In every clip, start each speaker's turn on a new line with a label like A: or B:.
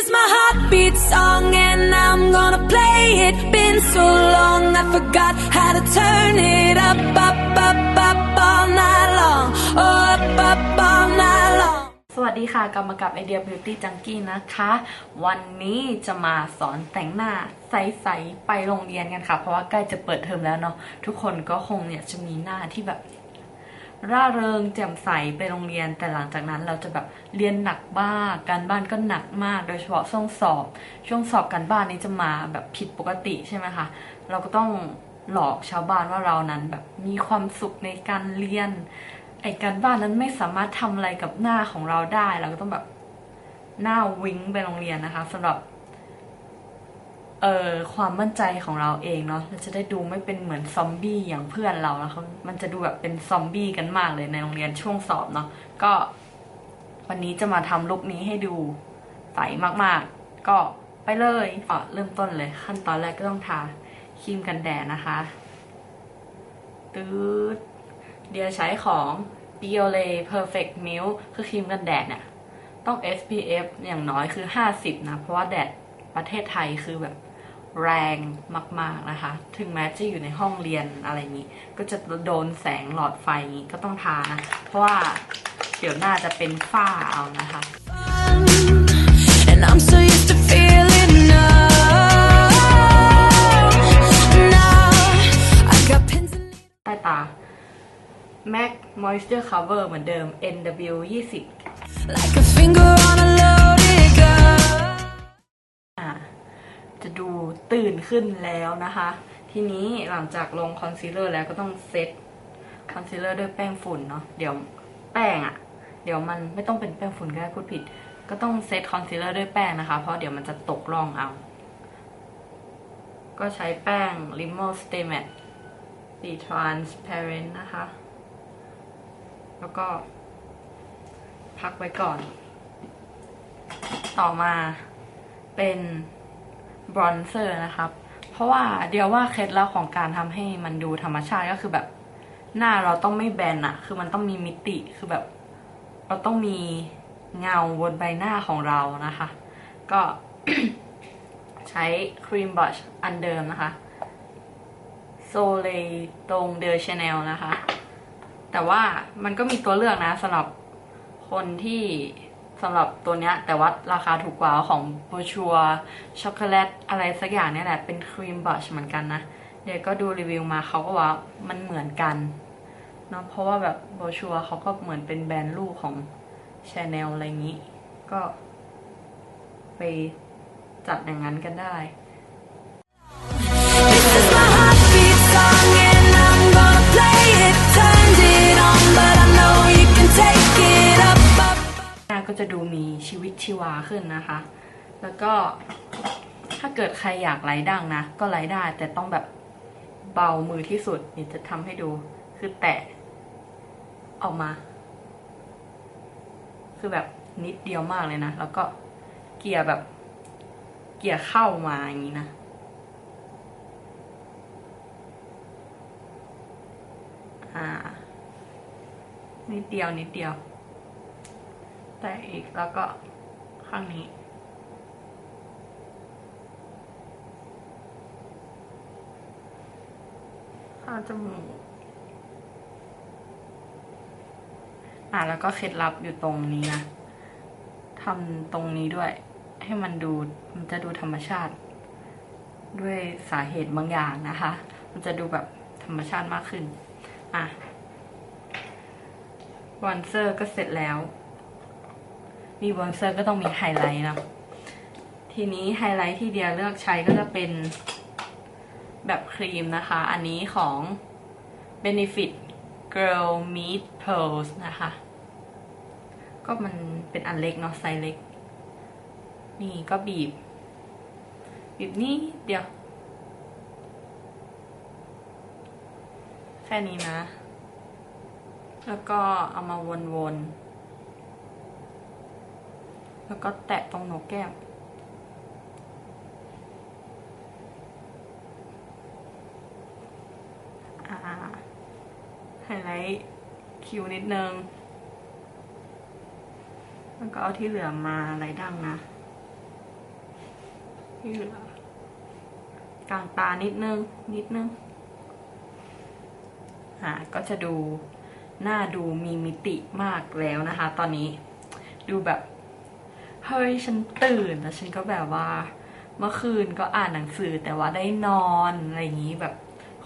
A: is my heartbeat song and I'm gonna play it. Been so long I forgot how to turn it up, up, up, up all night long. Oh, up, up all night long.
B: สวัสดีค่ะกลับมากับไอเดีย Beauty Junkie นะคะ วันนี้จะมาสอนแต่งหน้าใสๆไปโรงเรียนกันค่ะ เพราะว่าใกล้จะเปิดเทอมแล้วเนาะทุกคนก็คงเนี่ยจะมีหน้าที่แบบ ร่าเริงแจ่มใสไปโรงเรียน แต่หลังจากนั้นเราจะแบบเรียนหนักบ้าการบ้านก็หนักมาก โดยเฉพาะช่วงสอบ ช่วงสอบการบ้านนี้จะมาแบบผิดปกติใช่ไหมคะเราก็ต้องหลอกชาวบ้านว่าเรานั้นแบบมีความสุขในการเรียนไอ้การบ้านนั้นไม่สามารถทำอะไรกับหน้าของเราได้ เราก็ต้องแบบหน้าวิ้งไปโรงเรียนนะคะสำหรับ เอ่อความมั่นใจของเราเองเนาะเราจะได้ดูไม่เป็นเหมือนซอมบี้อย่างเพื่อนเราแล้วเขามันจะดูแบบเป็นซอมบี้กันมากเลยในโรงเรียนช่วงสอบเนาะก็ วันนี้จะมาทำลุคนี้ให้ดูใสมากๆ ก็ไปเลยอะเริ่มต้นเลย ขั้นตอนแรกก็ต้องทาครีมกันแดดนะคะตืดเดียวใช้ของ Biore Perfect Milk คือครีมกันแดดเนี่ยต้อง SPF อย่างน้อยคือ 50 นะ เพราะว่าแดดประเทศไทยคือแบบ แรงมากๆนะคะ ถึงแม้จะอยู่ในห้องเรียนอะไรอย่างนี้ ก็จะโดนแสงหลอดไฟอย่างนี้ก็ต้องทานะ เพราะว่าเดี๋ยวหน้าจะเป็นฝ้าเอานะคะ
A: And I'm so used to feeling numb. Now I got pins and
B: ใต้ตา MAC Moisture Cover เหมือนเดิม NW 20
A: like a finger on a
B: ตื่นขึ้นแล้วนะคะ ทีนี้หลังจากลงคอนซีลเลอร์แล้วก็ต้องเซตคอนซีลเลอร์ด้วยแป้งฝุ่นเนาะเดี๋ยวแป้งอะ่ะ เดี๋ยวมันไม่ต้องเป็นแป้งฝุ่นก็ได้พูดผิด ก็ต้องเซตคอนซีลเลอร์ด้วยแป้งนะคะ เพราะเดี๋ยวมันจะตกร่องเอา ก็ใช้แป้ง Rimmel Stay Matte สี transparent นะคะ แล้วก็พักไว้ก่อน ต่อมาเป็น บรอนเซอร์นะครับ เพราะว่าเดียวว่าเคล็ดลับของการทำให้มันดูธรรมชาติก็คือแบบ หน้าเราต้องไม่แบนอะคือมันต้องมีมิติคือแบบ เราต้องมีเงาบนใบหน้าของเรานะคะ ก็ใช้ครีมบลัชอันเดิมนะคะโซเลตรงเดอชแนลนะคะ แต่ว่ามันก็มีตัวเลือกนะสำหรับคนที่ สำหรับตัวเนี้ย แต่ว่าราคาถูกกว่าของโบชัวช็อกโกแลตอะไรสักอย่างเนี่ยแหละ เป็นครีมบลัชเหมือนกันนะ เดี๋ยวก็ดูรีวิวมาเขาก็ว่ามันเหมือนกันเนาะเพราะว่าแบบโบชัวเขาก็เหมือนเป็นแบรนด์ลูกของชาแนลอะไรอย่างนี้ ก็ไปจัดอย่างนั้นกันได้ ก็จะดูมีชีวิตชีวาขึ้นนะคะ แล้วก็ถ้าเกิดใครอยากไลดังนะ ก็ไลได้ แต่ต้องแบบเบามือที่สุดนี่จะทำให้ดู คือแตะออกมา คือแบบนิดเดียวมากเลยนะ แล้วก็เกียร์แบบ เกียร์เข้ามาอย่างนี้นะอ่านิดเดียวนิดเดียว แต่อีกแล้วก็ข้างนี้ ข้างจมูกอะแล้วก็เคล็ดลับอยู่ตรงนี้นะทำตรงนี้ด้วย ให้มันดูมันจะดูธรรมชาติ ด้วยสาเหตุบางอย่างนะคะ มันจะดูแบบธรรมชาติมากขึ้น อะวอนเซอร์ก็เสร็จแล้ว มีบอนเซอร์ก็ต้องมีไฮไลท์นะทีนี้ไฮไลท์ที่เดียเลือกใช้ก็จะเป็นแบบครีมนะคะ อันนี้ของ Benefit Girl Meet Pearls นะคะ ก็มันเป็นอันเล็กเนาะไซส์เล็ก นี่ก็บีบ บีบนี่เดียว แค่นี้นะ แล้วก็เอามาวนๆ แล้วก็แตะตรงโหนกแก้ม ไฮไลท์คิวนิดนึง แล้วก็เอาที่เหลือมาไล่ดังนะ ที่เหลือกลางตานิดนึง นิดนึง อ่า ก็จะดูหน้าดูมีมิติมากแล้วนะคะ ตอนนี้ ดูแบบ เฮ้ยฉันตื่นแล้วฉันก็แบบว่า เมื่อคืนก็อ่านหนังสือแต่ว่าได้นอนอะไรอย่างนี้แบบ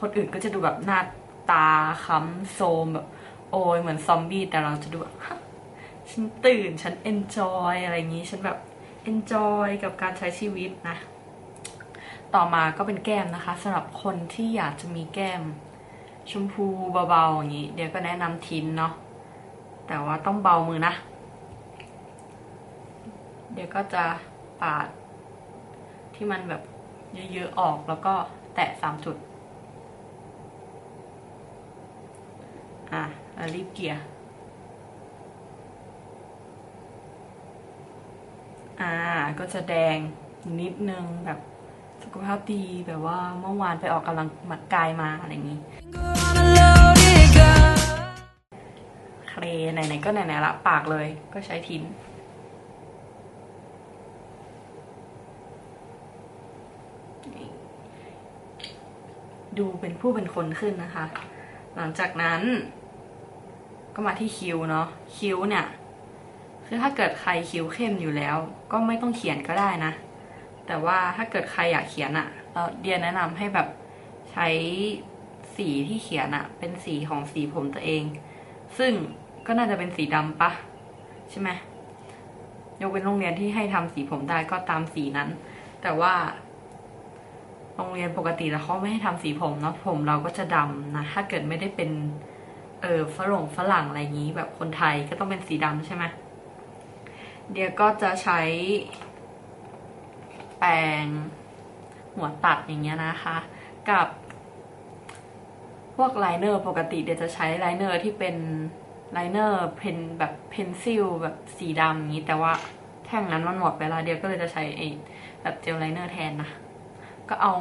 B: คนอื่นก็จะดูแบบหน้าตาค้ำโซมแบบ โอยเหมือนซอมบี้แต่เราจะดูแบบฉันตื่นฉันเอนจอยอะไรอย่างนี้ฉันแบบเอนจอยกับการใช้ชีวิตนะ ต่อมาก็เป็นแก้มนะคะสำหรับคนที่อยากจะมีแก้ม ชมพูเบาๆอย่างนี้ เดี๋ยวก็แนะนำทินเนาะแต่ว่าต้องเบามือนะ เดี๋ยวก็จะปาดที่มันแบบเยอะๆออกแล้วก็แตะสามจุด อะแล้วรีบเกลี่ยอ่า ก็จะแดงนิดนึงแบบสุขภาพดีแบบว่าเมื่อวานไปออกกำลังกายมาอะไรอย่างนี้เคลไหนๆก็ไหนๆละปากเลยก็ใช้ทิ้น ดูเป็นผู้เป็นคนขึ้นนะคะ หลังจากนั้น ก็มาที่คิ้วเนาะคิ้วเนี่ยคือถ้าเกิดใครคิ้วเข้มอยู่แล้ว ก็ไม่ต้องเขียนก็ได้นะ แต่ว่าถ้าเกิดใครอยากเขียนอะ่ะเราเดียแนะนำให้แบบใช้สีที่เขียนอะ่ะเป็นสีของสีผมตัวเอง ซึ่งก็น่าจะเป็นสีดำปะใช่ไหมยกเป็นโรงเรียนที่ให้ทำสีผมได้ก็ตามสีนั้น แต่ว่า โรงเรียนปกติแล้วเขาไม่ให้ทำสีผมเนาะผมเราก็จะดำนะ ถ้าเกิดไม่ได้เป็นเออฝรั่งฝรั่งอะไรอย่างนี้ แบบคนไทยก็ต้องเป็นสีดำใช่ไหมเดี๋ยวก็จะใช้ แปรงหัวตัดอย่างเงี้ยนะคะ กับพวกไลเนอร์ปกติเดี๋ยวจะใช้ไลเนอร์ที่เป็นไลเนอร์เพนแบบเพนซิลแบบสีดำอย่างนี้ แต่ว่าแท่งนั้นมันหมดไปแล้วเดียวก็เลยจะใช้ไอ้แบบเจลไลเนอร์แทนนะ ก็เอา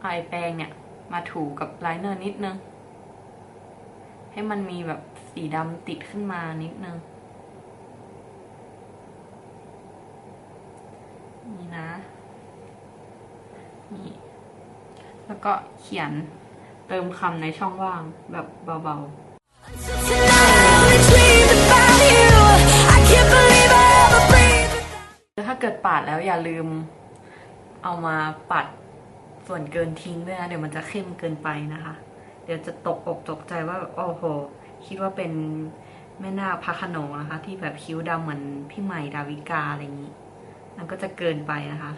B: ไอแปรงเนี่ย มาถูกับไลเนอร์นิดนึง ให้มันมีแบบสีดำติดขึ้นมานิดนึง นี่นะ นี่ แล้วก็เขียนเติมคำในช่องว่างแบบเบาๆถ้าเกิดปาดแล้วอย่าลืม เอามาปัดส่วนเกินทิ้งด้วยนะเดี๋ยวมันจะเข้มเกินไปนะคะ เดี๋ยวจะตกอกตกใจว่าโอ้โห คิดว่าเป็นแม่นาคพระขนงนะคะ ที่แบบคิ้วดำเหมือนพี่ใหม่ดาวิกาอะไรอย่างนี้ มันก็จะเกินไปนะคะ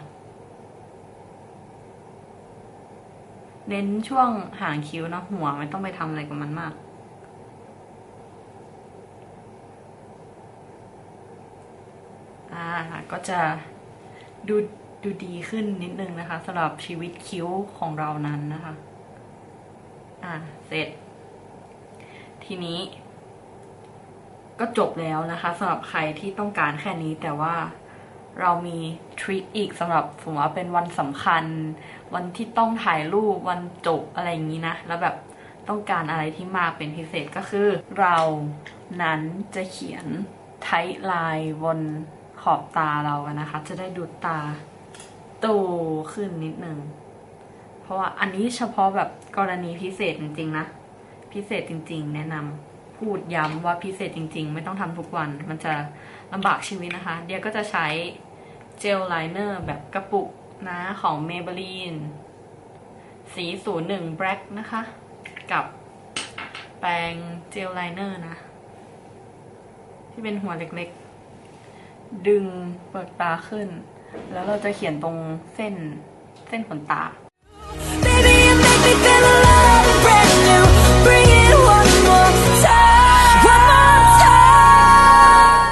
B: เน้นช่วงหางคิ้วนะหัวไม่ต้องไปทำอะไรกับมันมากอ่าก็จะดู ดูดีขึ้นนิดนึงนะคะสำหรับชีวิตคิ้วของเรานั้นนะคะ อ่าเสร็จ ทีนี้ ก็จบแล้วนะคะสำหรับใครที่ต้องการแค่นี้แต่ว่าเรามีทริคอีกสำหรับสมมติว่าเป็นวันสำคัญ วันที่ต้องถ่ายรูปวันจบอะไรอย่างนี้นะ แล้วแบบต้องการอะไรที่มากเป็นพิเศษก็คือ เรานั้นจะเขียนไทป์ไลน์บนขอบตาเรานะคะ จะได้ดูตา โตขึ้นนิดนึง เพราะว่าอันนี้เฉพาะแบบกรณีพิเศษจริงๆนะ พิเศษจริง ๆ แนะนำพูดย้ำว่าพิเศษจริง ๆ ไม่ต้องทำทุกวัน มันจะลำบากชีวิตนะคะ เดียก็จะใช้เจลไลเนอร์แบบกระปุกนะของ Maybelline สี 01 Black นะคะ กับแปรงเจลไลเนอร์นะ ที่เป็นหัวเล็กๆ ดึงเปิดตาขึ้น แล้วเราจะเขียนตรงเส้นเส้นขนตา
A: Baby, you make me feel alive and brand new. Bring it one more time. One more time.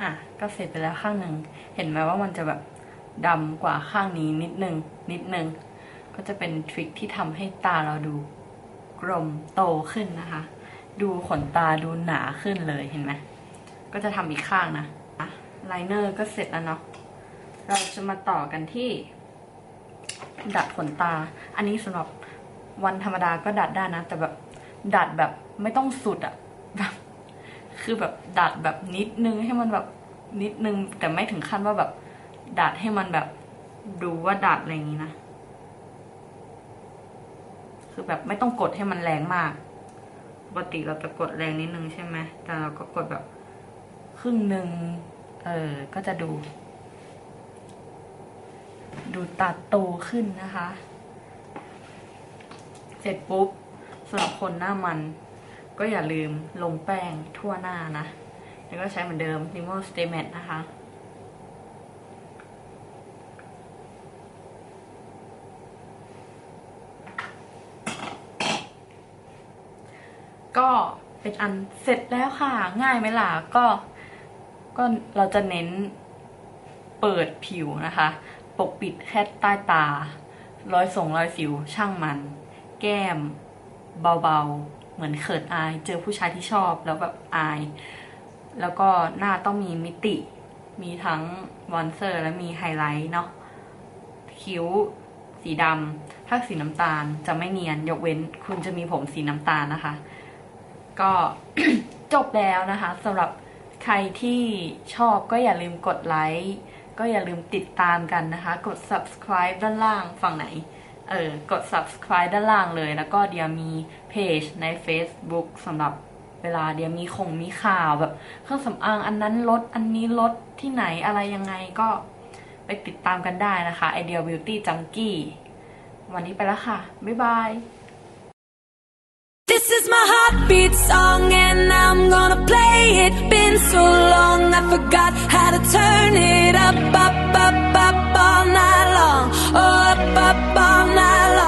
B: อะ ก็เสร็จไปแล้วข้างหนึ่ง เห็นไหมว่ามันจะแบบดำกว่าข้างนี้นิดนึง นิดนึง ก็จะเป็นทริคที่ทำให้ตาเราดูกลมโตขึ้นนะคะ ดูขนตาดูหนาขึ้นเลยเห็นไหม ก็จะทำอีกข้างนะอะ ไลเนอร์ก็เสร็จแล้วเนาะ เราจะมาต่อกันที่ ดัดขนตา อันนี้สำหรับวันธรรมดาก็ดัดได้นะ แต่แบบดัดแบบไม่ต้องสุดอะแบบคือแบบดัดแบบนิดนึงให้มันแบบนิดนึง แต่ไม่ถึงขั้นว่าแบบ ดัดให้มันแบบดูว่าดัดอะไรอย่างนี้นะ คือแบบไม่ต้องกดให้มันแรงมากปกติเราจะกดแรงนิดนึงใช่ไหม แต่เราก็กดแบบครึ่งหนึ่ง เออ ก็จะดู ดูตัดโตขึ้นนะคะ เสร็จปุ๊บสำหรับคนหน้ามัน ก็อย่าลืมลงแป้งทั่วหน้านะ แล้วก็ใช้เหมือนเดิม Rimmel Stay Matte นะคะก็เป็นอันเสร็จแล้วค่ะ ง่ายไหมล่ะก็ ก็เราจะเน้นเปิดผิวนะคะ ปกปิดแค่ใต้ตา รอยส่งรอยสิวช่างมัน แก้ม เบาๆ เหมือนเขินอาย เจอผู้ชายที่ชอบแล้วแบบอาย แล้วก็หน้าต้องมีมิติ มีทั้งวอนเซอร์และมีไฮไลท์เนาะคิ้วสีดำถ้าสีน้ำตาลจะไม่เนียน ยกเว้นคุณจะมีผมสีน้ำตาลนะคะ ก็จบแล้วนะคะสำหรับ ใครที่ชอบก็อย่าลืมกดไลค์ก็อย่าลืมติดตามกันนะคะ กด subscribe ด้านล่างฝั่งไหนเออกด subscribe ด้านล่างเลย แล้วก็เดี๋ยวมีเพจใน Facebook สำหรับเวลาเดี๋ยวมีคงมีข่าวแบบเครื่องสำอางอันนั้นลดอันนี้ลดที่ไหนอะไรยังไงก็ไปติดตามกันได้นะคะ Ideal Beauty Junkie วันนี้ไปแล้วค่ะ บ๊ายบาย
A: is my heartbeat song and I'm gonna play it. Been so long I forgot how to turn it up, up, up, up all night long. Oh, up, up all night long.